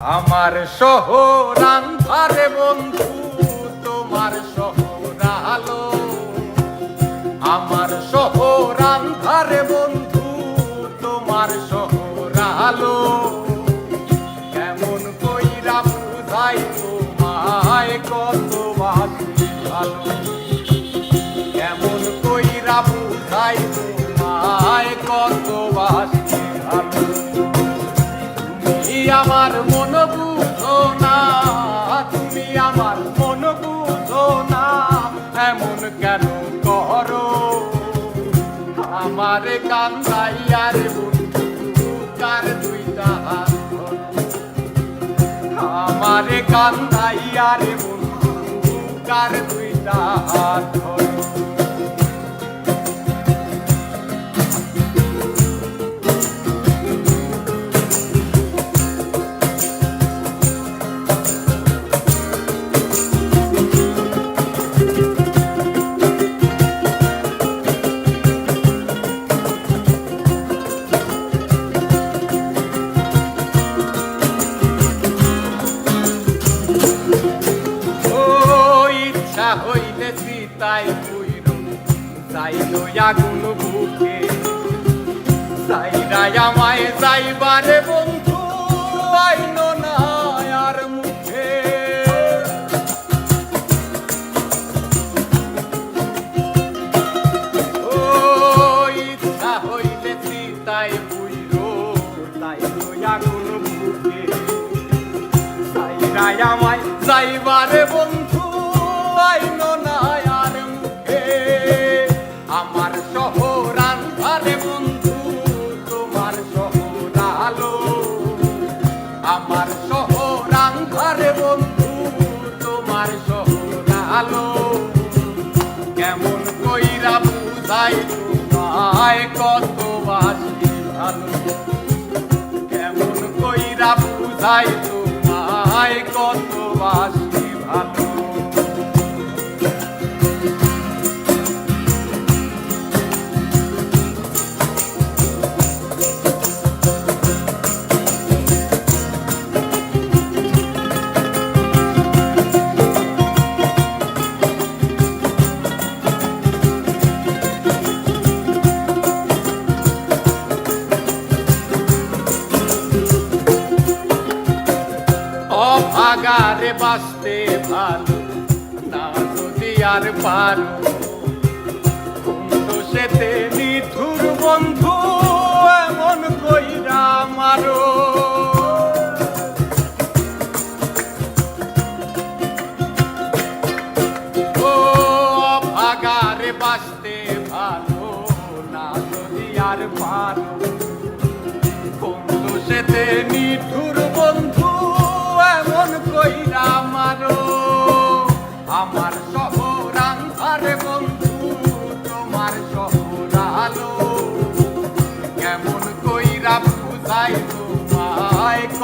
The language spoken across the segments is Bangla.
আমার শহর আন্ধারে বন্ধু, তোমার শহর আলো। আমার শহর আন্ধারে বন্ধু, তোমার শহর আলো। কেমন কইরা বুঝাই তোমায় কত ভালো। আমার কান্দাইয়ার বন্ধু কার দুইটা হাত। আমার কান্দাইয়ার বন্ধু দুইটা পুইর যাইল আগুন বুকে। সাইরাই যাইবারে বন্ধু আইন আর মুখে। ও, ইচ্ছা হইলে সীতাই পুইর যাইল আগুন বুকে। যাইবারে বন্ধু আইন আমার শহর আন্ধারে বন্ধু, তোমার শহর আলো কেমন কইরা বুঝাই তোমায় কত বাসি ভালো। কেমন কইরা বুঝাই তোমায় কত বাসি অভাগারে বাঁচতে ভালো, না যদি আর পারো। সেতে নিঠুর বন্ধু, এমন কইরা মারো। ও অভাগারে বাঁচতে ভালো, না যদি আর পারো।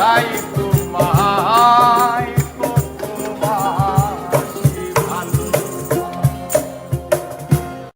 কত